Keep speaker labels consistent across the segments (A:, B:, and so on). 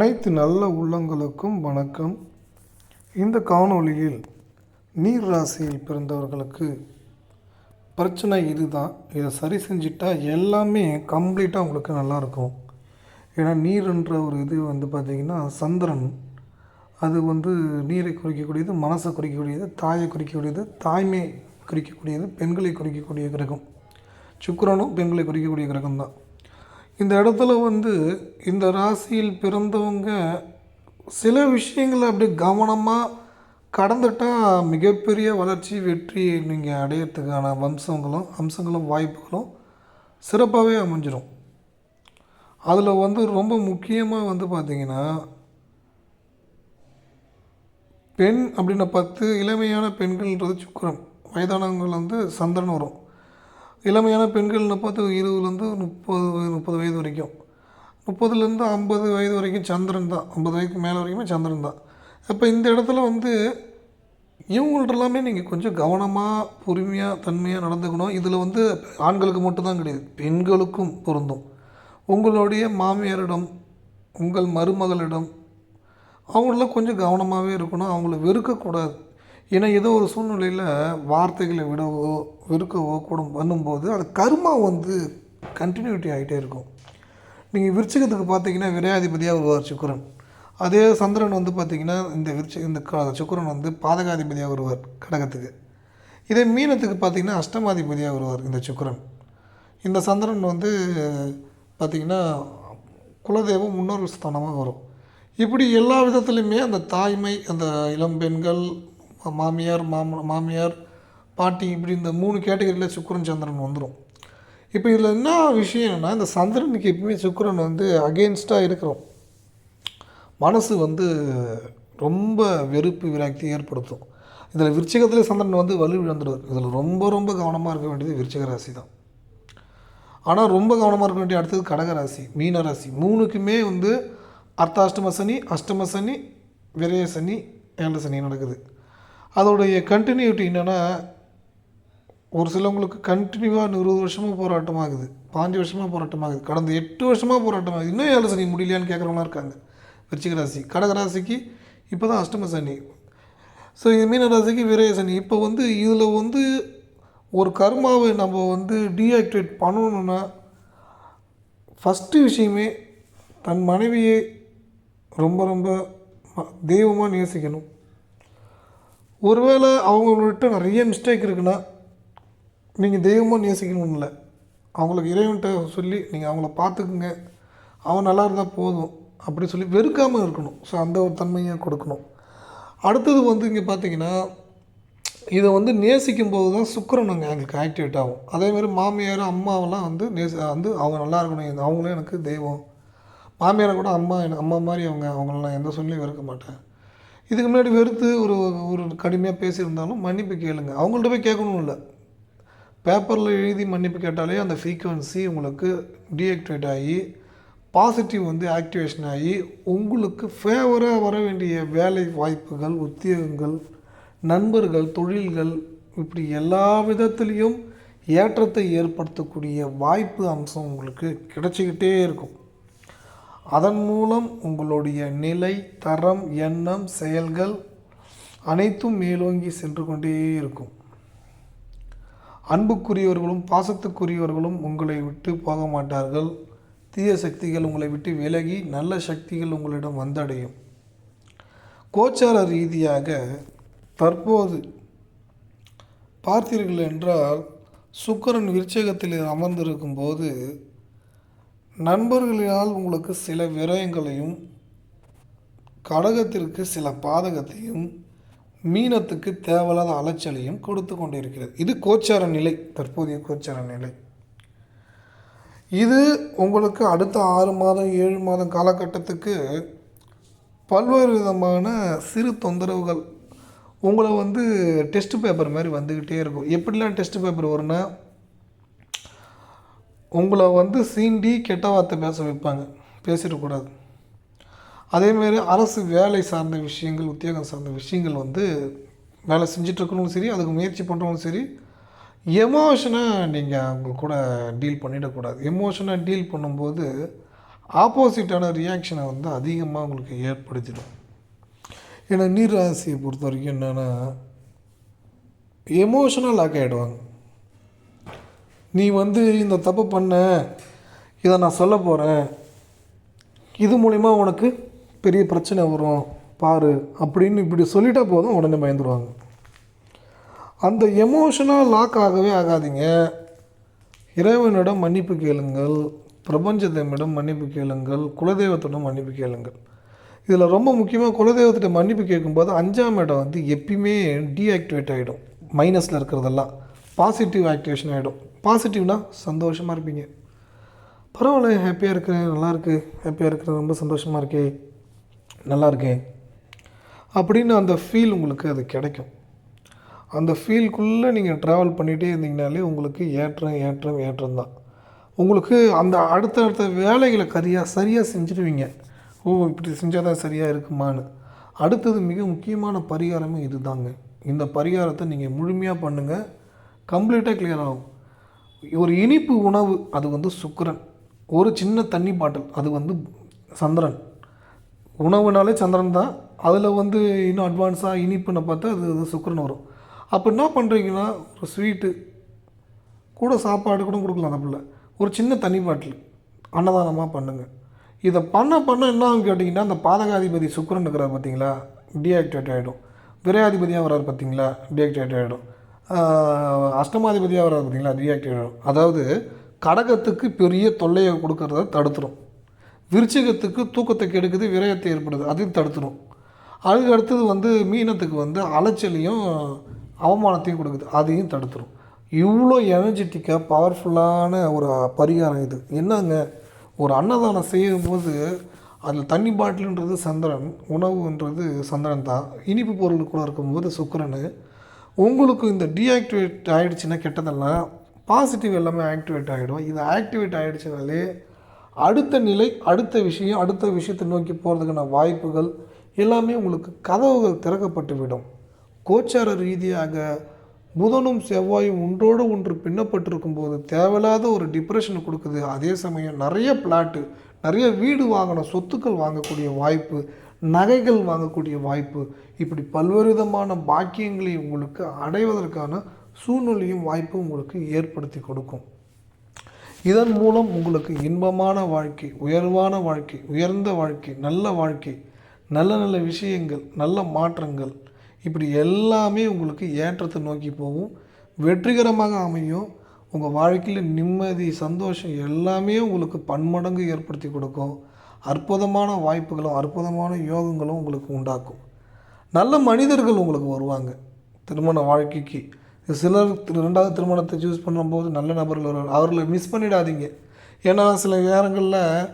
A: அனைத்து நல்ல உள்ளங்களுக்கும் வணக்கம். இந்த காணொளியில் நீர் ராசியில் பிறந்தவர்களுக்கு பிரச்சனை இதுதான். இதை சரி செஞ்சிட்டா எல்லாமே கம்ப்ளீட்டாக உங்களுக்கு நல்லாயிருக்கும் ஏன்னா நீர்ன்ற ஒரு இது வந்து பார்த்திங்கன்னா சந்திரன். அது வந்து நீரை குறிக்கக்கூடியது மனசை குறிக்கக்கூடியது தாயை குறிக்கக்கூடியது தாய்மை குறிக்கக்கூடியது பெண்களை குறிக்கக்கூடிய கிரகம். சுக்கிரனும் பெண்களை குறிக்கக்கூடிய கிரகம் தான் இந்த இடத்துல வந்து இந்த ராசியில் பிறந்தவங்க சில விஷயங்களை அப்படி கவனமாக கடந்துட்டால் மிகப்பெரிய வளர்ச்சி வெற்றி நீங்கள் அடையிறதுக்கான வம்சங்களும் அம்சங்களும் வாய்ப்புகளும் சிறப்பாகவே அமைஞ்சிடும் அதில் வந்து ரொம்ப முக்கியமாக வந்து பார்த்திங்கன்னா பெண் அப்படின்ன பத்து இளமையான பெண்கள்ன்றது சுக்கிரன். வயதானவங்கள் வந்து சந்திரன் வரும். இளமையான பெண்கள்னு பார்த்து இருபதுலேருந்து முப்பது முப்பது வயது வரைக்கும். முப்பதுலேருந்து ஐம்பது வயது வரைக்கும் சந்திரன் தான். ஐம்பது வயதுக்கு மேலே வரைக்குமே சந்திரன் தான். அப்போ இந்த இடத்துல வந்து இவங்கள்ட்ட எல்லாமே நீங்கள் கொஞ்சம் கவனமாக பொறுமையாக தன்மையாக நடந்துக்கணும். இதில் வந்து ஆண்களுக்கு மட்டும்தான் கிடையாது பெண்களுக்கும் பொருந்தும். உங்களுடைய மாமியாரிடம் உங்கள் மருமகளிடம் அவங்களெலாம் கொஞ்சம் கவனமாகவே இருக்கணும். அவங்கள வெறுக்கக்கூடாது. ஏன்னா ஏதோ ஒரு சூழ்நிலையில் வார்த்தைகளை விடவோ வெறுக்கவோ கூட பண்ணும்போது அது கர்மா வந்து கண்டினியூட்டி ஆகிட்டே இருக்கும். நீங்கள் விருச்சிகத்துக்கு பார்த்தீங்கன்னா விரையாதிபதியாக வருவார் சுக்கிரன். அதே சந்திரன் வந்து பார்த்திங்கன்னா இந்த விருச்சி இந்த க- சுக்கிரன் வந்து பாதகாதிபதியாக வருவார் கடகத்துக்கு. இதே மீனத்துக்கு பார்த்தீங்கன்னா அஷ்டமாதிபதியாக வருவார் இந்த சுக்கிரன். இந்த சந்திரன் வந்து பார்த்திங்கன்னா குலதெய்வம் முன்னோர் ஸ்தானமாக வரும். இப்படி எல்லா விதத்துலையுமே அந்த தாய்மை அந்த இளம் பெண்கள் மாமியார் மாம மாமியார் பாட்டி இப்படி இந்த மூணு கேட்டகரியில் சுக்கிரன் சந்திரன் வந்துடும் இப்போ இதில் என்ன விஷயம் என்னென்னா இந்த சந்திரனுக்கு எப்பவுமே சுக்கிரன் வந்து அகெயின்ஸ்டாக இருக்கிறோம். மனசு வந்து ரொம்ப வெறுப்பு விராக்தி ஏற்படுத்தும். இதில் விருச்சிகத்தில் சந்திரன் வந்து வலு விழுந்துடுவார். இதில் ரொம்ப ரொம்ப கவனமாக இருக்க வேண்டியது விருச்சிக ராசி தான். ஆனால் ரொம்ப கவனமாக இருக்க வேண்டிய அடுத்தது கடக ராசி மீன ராசி. மூணுக்குமே வந்து அர்த்தாஷ்டம சனி அஷ்டம சனி விரய சனி ஏழு சனி நடக்குது. அதோடைய கண்டினியூட்டி என்னென்னா ஒரு சிலவங்களுக்கு கண்டினியூவாக இருபது வருஷமாக போராட்டம் ஆகுது பாஞ்சு வருஷமாக போராட்டமாகுது. கடந்த எட்டு வருஷமாக போராட்டம் ஆகுது இன்னும் ஏழு சனி முடியலையான்னு கேட்குறவங்களாம் இருக்காங்க. விருச்சிக ராசி. கடக ராசிக்கு இப்போ தான் அஷ்டம சனி. ஸோ இது மீன ராசிக்கு சனி. இப்போ வந்து இதில் வந்து ஒரு கர்மாவை நம்ம வந்து டீஆக்டிவேட் பண்ணணுன்னா ஃபஸ்ட்டு விஷயமே தன் மனைவியை ரொம்ப ரொம்ப ம- தெய்வமாக நேசிக்கணும். ஒருவேளை அவங்கள்ட்ட நிறைய மிஸ்டேக் இருக்குன்னா நீங்கள் தெய்வமாக நேசிக்கணும்னு இல்லை. அவங்களுக்கு இறைவன்கிட்ட சொல்லி நீங்கள் அவங்கள பார்த்துக்குங்க. அவன் நல்லா இருந்தால் போதும் அப்படி சொல்லி வெறுக்காமல் இருக்கணும். ஸோ அந்த ஒரு தன்மையை கொடுக்கணும். அடுத்தது வந்து இங்கே பார்த்தீங்கன்னா இதை வந்து நேசிக்கும் போது தான் சுக்கரன் அங்கே எங்களுக்கு ஆக்டிவேட் ஆகும். அதேமாதிரி மாமியார் அம்மாவெல்லாம் வந்து நேசி வந்து அவங்க நல்லா இருக்கணும். அவங்களும் எனக்கு தெய்வம். மாமியாரை கூட அம்மா எனக்கு அம்மா மாதிரி அவங்க அவங்கள நான் எந்த சொல்லியும் வெறுக்க மாட்டேன். இதுக்கு முன்னாடி வெறுத்து ஒரு ஒரு கடுமையாக பேசியிருந்தாலும் மன்னிப்பு கேளுங்க. அவங்கள்ட்ட போய் கேட்கணும் இல்லை. பேப்பரில் எழுதி மன்னிப்பு கேட்டாலே அந்த ஃப்ரீக்குவன்சி உங்களுக்கு டீஆக்டிவேட் ஆகி பாசிட்டிவ் வந்து ஆக்டிவேஷன் ஆகி உங்களுக்கு ஃபேவராக வர வேண்டிய வேலை வாய்ப்புகள் உத்தியோகங்கள் நண்பர்கள் தொழில்கள் இப்படி எல்லா விதத்துலேயும் ஏற்றத்தை ஏற்படுத்தக்கூடிய வாய்ப்பு அம்சம் உங்களுக்கு கிடைச்சிக்கிட்டே இருக்கும். அதன் மூலம் உங்களுடைய நிலை தரம் எண்ணம் செயல்கள் அனைத்தும் மேலோங்கி சென்று கொண்டே இருக்கும். அன்புக்குரியவர்களும் பாசத்துக்குரியவர்களும் உங்களை விட்டு போக மாட்டார்கள். தீய சக்திகள் உங்களை விட்டு விலகி நல்ல சக்திகள் உங்களிடம் வந்தடையும். கோச்சார ரீதியாக தற்போது பார்த்தீர்கள் என்றால் சுக்கரன் விருச்சகத்தில் அமர்ந்திருக்கும் போது நண்பர்களினால் உங்களுக்கு சில விரயங்களையும் கடகத்திற்கு சில பாதகத்தையும் மீனத்துக்கு தேவையில்லாத அலைச்சலையும் கொடுத்து கொண்டிருக்கிறது. இது கோச்சார நிலை தற்போதைய கோச்சார நிலை. இது உங்களுக்கு அடுத்த ஆறு மாதம் ஏழு மாதம் காலகட்டத்துக்கு பல்வேறு விதமான சிறு தொந்தரவுகள் உங்களை வந்து டெஸ்ட் பேப்பர் மாதிரி வந்துக்கிட்டே இருக்கும். எப்படிலாம் டெஸ்ட் பேப்பர் வரும்னா உங்களை வந்து சீண்டி கெட்ட வார்த்தை பேச வைப்பாங்க. பேசிடக்கூடாது. அதேமாரி அரசு வேலை சார்ந்த விஷயங்கள் உத்தியோகம் சார்ந்த விஷயங்கள் வந்து வேலை செஞ்சிட்ருக்கணும் சரி அதுக்கு முயற்சி பண்ணுறவங்களும் சரி எமோஷனாக நீங்கள் அவங்க கூட டீல் பண்ணிடக்கூடாது. எமோஷனாக டீல் பண்ணும்போது ஆப்போசிட்டான ரியாக்ஷனை வந்து அதிகமாக உங்களுக்கு ஏற்படுத்திடும். ஏன்னா நீர் ராசியை பொறுத்த வரைக்கும் என்னென்னா எமோஷனல் லாக் ஆகிடுவாங்க நீ வந்து இந்த தப்பு பண்ண இதை நான் சொல்ல போகிறேன் இது மூலிமா உனக்கு பெரிய பிரச்சனை வரும் பாரு அப்படின்னு இப்படி சொல்லிட்டா போதும் உடனே பயந்துருவாங்க. அந்த எமோஷனாக லாக் ஆகவே ஆகாதீங்க. இறைவனிடம் மன்னிப்பு கேளுங்கள் பிரபஞ்சத்தமிடம் மன்னிப்பு கேளுங்கள் குலதெய்வத்திடம் மன்னிப்பு கேளுங்கள். இதில் ரொம்ப முக்கியமாக குலதெய்வத்திட்ட மன்னிப்பு கேட்கும்போது அஞ்சாம் இடம் வந்து எப்பயுமே டீஆக்டிவேட் ஆகிடும் மைனஸில் இருக்கிறதெல்லாம் பாசிட்டிவ் ஆக்டிவேஷன் ஆகிடும் பாசிட்டிவ்னால் சந்தோஷமாக இருப்பீங்க. பரவாயில்ல ஹாப்பியாக இருக்கிறேன் நல்லாயிருக்கு ஹாப்பியாக இருக்கிறேன் ரொம்ப சந்தோஷமாக இருக்கே. நல்லா இருக்கேன் அப்படின்னு அந்த ஃபீல் உங்களுக்கு அது கிடைக்கும். அந்த ஃபீல்குள்ளே நீங்கள் ட்ராவல் பண்ணிகிட்டே இருந்தீங்கனாலே உங்களுக்கு ஏற்றம் ஏற்றம் ஏற்றம் தான். உங்களுக்கு அந்த அடுத்த அடுத்த வேலைகளை கரியாக சரியாக செஞ்சுருவீங்க. ஓ இப்படி செஞ்சால் தான் சரியாக இருக்குமான்னு. அடுத்தது மிக முக்கியமான பரிகாரமே இதுதாங்க. இந்த பரிகாரத்தை நீங்கள் முழுமையாக பண்ணுங்கள் கம்ப்ளீட்டாக கிளியர் ஆகும். ஒரு இனிப்பு உணவு அது வந்து சுக்கரன். ஒரு சின்ன தண்ணி பாட்டில் அது வந்து சந்திரன். உணவுனாலே சந்திரன் தான். அதில் வந்து இன்னும் அட்வான்ஸாக இனிப்புன்னு பார்த்தா அது வந்து சுக்கரன் வரும். அப்போ என்ன பண்ணுறீங்கன்னா ஒரு ஸ்வீட்டு கூட சாப்பாடு கூட கொடுக்கலாம் தப்பில்ல ஒரு சின்ன தண்ணி பாட்டில் அன்னதானமாக பண்ணுங்கள் இதை பண்ண பண்ண என்ன ஆகும் கேட்டிங்கன்னா அந்த பாதகாதிபதி சுக்கரன் இருக்கிறார் பார்த்தீங்களா? டீஆக்டிவேட் ஆகிடும் விரையாதிபதியாக வர்றார் பார்த்தீங்களா? டீஆக்டிவேட் ஆகிடும் அஷ்டமாதிபதியாக வராது பார்த்தீங்களா? டீஆக்டிவேட் அதாவது கடகத்துக்கு பெரிய தொல்லையை கொடுக்கறத தடுத்துரும். விருச்சிகத்துக்கு தூக்கத்தை கெடுக்குது விரயத்தை ஏற்படுது அதையும் தடுத்துரும். அதுக்கு அடுத்தது வந்து மீனத்துக்கு வந்து அலைச்சலையும் அவமானத்தையும் கொடுக்குது அதையும் தடுத்துரும். இவ்வளோ எனர்ஜெட்டிக்காக பவர்ஃபுல்லான ஒரு பரிகாரம் இது. என்னங்க? ஒரு அன்னதானம் செய்யும்போது அதில் தண்ணி பாட்டிலுன்றது சந்திரன் உணவுன்றது சந்திரன் தான் இனிப்பு பொருள் கூட இருக்கும்போது சுக்கிரன் உங்களுக்கு இந்த டீஆக்டிவேட் ஆகிடுச்சின்னா கெட்டதெல்லாம் பாசிட்டிவ் எல்லாமே ஆக்டிவேட் ஆகிடும் இது ஆக்டிவேட் ஆகிடுச்சினாலே அடுத்த நிலை அடுத்த விஷயம் அடுத்த விஷயத்தை நோக்கி போகிறதுக்கான வாய்ப்புகள் எல்லாமே உங்களுக்கு கதவுகள் திறக்கப்பட்டுவிடும் கோச்சார ரீதியாக புதனும் செவ்வாயும் ஒன்றோடு ஒன்று பின்னப்பட்டிருக்கும் போது தேவையில்லாத ஒரு டிப்ரெஷன் கொடுக்குது. அதே சமயம் நிறைய பிளாட்டு நிறைய வீடு வாங்கின சொத்துக்கள் வாங்கக்கூடிய வாய்ப்பு நகைகள் வாங்கக்கூடிய வாய்ப்பு இப்படி பல்வேறு விதமான பாக்கியங்களை உங்களுக்கு அடைவதற்கான சூழ்நிலையும் வாய்ப்பும் உங்களுக்கு ஏற்படுத்தி கொடுக்கும். இதன் மூலம் உங்களுக்கு இன்பமான வாழ்க்கை உயர்வான வாழ்க்கை உயர்ந்த வாழ்க்கை நல்ல வாழ்க்கை நல்ல நல்ல விஷயங்கள் நல்ல மாற்றங்கள் இப்படி எல்லாமே உங்களுக்கு ஏற்றத்தை நோக்கி போகும். வெற்றிகரமாக அமையும். உங்கள் வாழ்க்கையில் நிம்மதி சந்தோஷம் எல்லாமே உங்களுக்கு பன்மடங்கு ஏற்படுத்தி கொடுக்கும். அற்புதமான வாய்ப்புகளும் அற்புதமான யோகங்களும் உங்களுக்கு உண்டாக்கும். நல்ல மனிதர்கள் உங்களுக்கு வருவாங்க. திருமண வாழ்க்கைக்கு. சிலர் ரெண்டாவது திருமணத்தை சூஸ் பண்ணும்போது நல்ல நபர்கள் வருவாங்க. அவர்களை மிஸ் பண்ணிடாதீங்க. ஏன்னா சில நேரங்களில்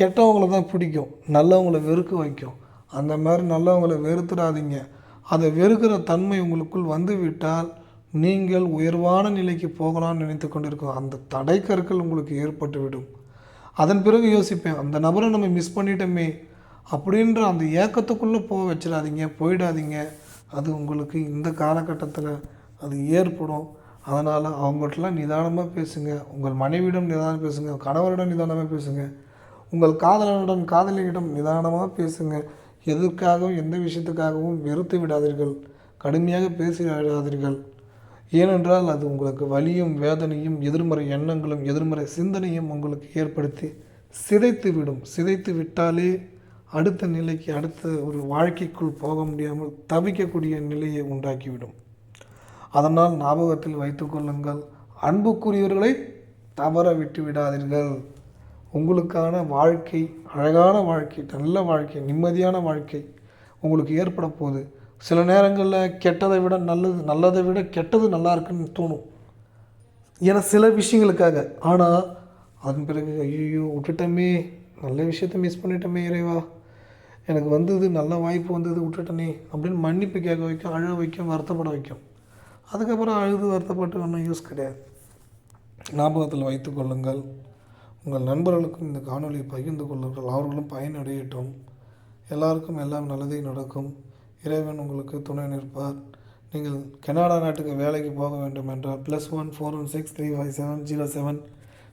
A: கெட்டவங்களை தான் பிடிக்கும். நல்லவங்களை வெறுக்க வைக்கும். அந்த மாதிரி நல்லவங்களை வெறுத்துடாதீங்க. அதை வெறுக்கிற தன்மை உங்களுக்குள் வந்துவிட்டால் நீங்கள் உயர்வான நிலைக்கு போகலாம்னு நினைத்து கொண்டிருக்கும். அந்த தடைக்கற்கள் உங்களுக்கு ஏற்பட்டுவிடும். அதன் பிறகு யோசிப்பேன் அந்த நபரை நம்ம மிஸ் பண்ணிட்டோமே அப்படின்ற அந்த ஏக்கத்துக்குள்ளே போக வச்சிடாதீங்க போயிடாதீங்க. அது உங்களுக்கு இந்த காலகட்டத்தில் அது ஏற்படும். அதனால் அவங்கள்ட்டலாம் நிதானமாக பேசுங்க. உங்கள் மனைவியிடம் நிதானம் பேசுங்க. கணவரிடம் நிதானமாக பேசுங்க. உங்கள் காதலனிடம் காதலியிடம் நிதானமாக பேசுங்க. எதற்காகவும் எந்த விஷயத்துக்காகவும் வெறுத்து விடாதீர்கள். கடுமையாக பேசி விடாதீர்கள் ஏனென்றால் அது உங்களுக்கு வலியும் வேதனையும் எதிர்மறை எண்ணங்களும் எதிர்மறை சிந்தனையும் உங்களுக்கு ஏற்படுத்தி சிதைத்து விடும் சிதைத்து விட்டாலே அடுத்த நிலைக்கு அடுத்த ஒரு வாழ்க்கைக்குள் போக முடியாமல் தவிக்கக்கூடிய நிலையை உண்டாக்கிவிடும். அதனால் ஞாபகத்தில் வைத்துக்கொள்ளுங்கள் அன்புக்குரியவர்களை தவற விட்டு விடாதீர்கள் உங்களுக்கான வாழ்க்கை அழகான வாழ்க்கை நல்ல வாழ்க்கை நிம்மதியான வாழ்க்கை உங்களுக்கு ஏற்பட போகுது சில நேரங்களில் கெட்டதை விட நல்லது நல்லதை விட கெட்டது நல்லா இருக்குன்னு தோணும். ஏன்னா சில விஷயங்களுக்காக. ஆனால் அதன் பிறகு ஐயோ விட்டுட்டோமே நல்ல விஷயத்த மிஸ் பண்ணிட்டோமே இறைவா. எனக்கு வந்தது நல்ல வாய்ப்பு வந்தது விட்டுட்டனே அப்படின்னு மன்னிப்பு கேட்க வைக்கும் அழ வைக்கும் வருத்தப்பட வைக்கும். அதுக்கப்புறம் அழுது வருத்தப்பட்டு ஒன்றும் யூஸ் கிடையாது. ஞாபகத்தில் வைத்து கொள்ளுங்கள். உங்கள் நண்பர்களுக்கும் இந்த காணொலியை பகிர்ந்து கொள்ளுங்கள். அவர்களும் பயனடையட்டும். எல்லாருக்கும் எல்லாம் நல்லதே நடக்கும். இறைவன் உங்களுக்கு துணை நிற்பார். நீங்கள் கனடா நாட்டுக்கு வேலைக்கு போக வேண்டும் என்றால் plus one four one six three five seven zero seven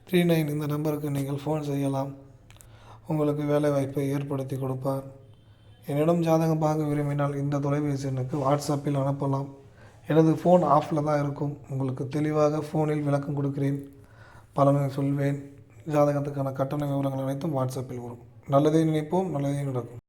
A: three nine இந்த நம்பருக்கு நீங்கள் ஃபோன் செய்யலாம். உங்களுக்கு வேலைவாய்ப்பை ஏற்படுத்தி கொடுப்பார். என்னிடம் ஜாதகம் பார்க்க விரும்பினால் இந்த தொலைபேசி எண்ணுக்கு வாட்ஸ்அப்பில் அனுப்பலாம். எனது ஃபோன் ஆஃபில் தான் இருக்கும். உங்களுக்கு தெளிவாக ஃபோனில் விளக்கம் கொடுக்கிறேன். பலனை சொல்வேன். ஜாதகத்துக்கான கட்டண விவரங்கள் அனைத்தும் வாட்ஸ்அப்பில் வரும். நல்லதே நினைப்போம் நல்லதே நடக்கும்.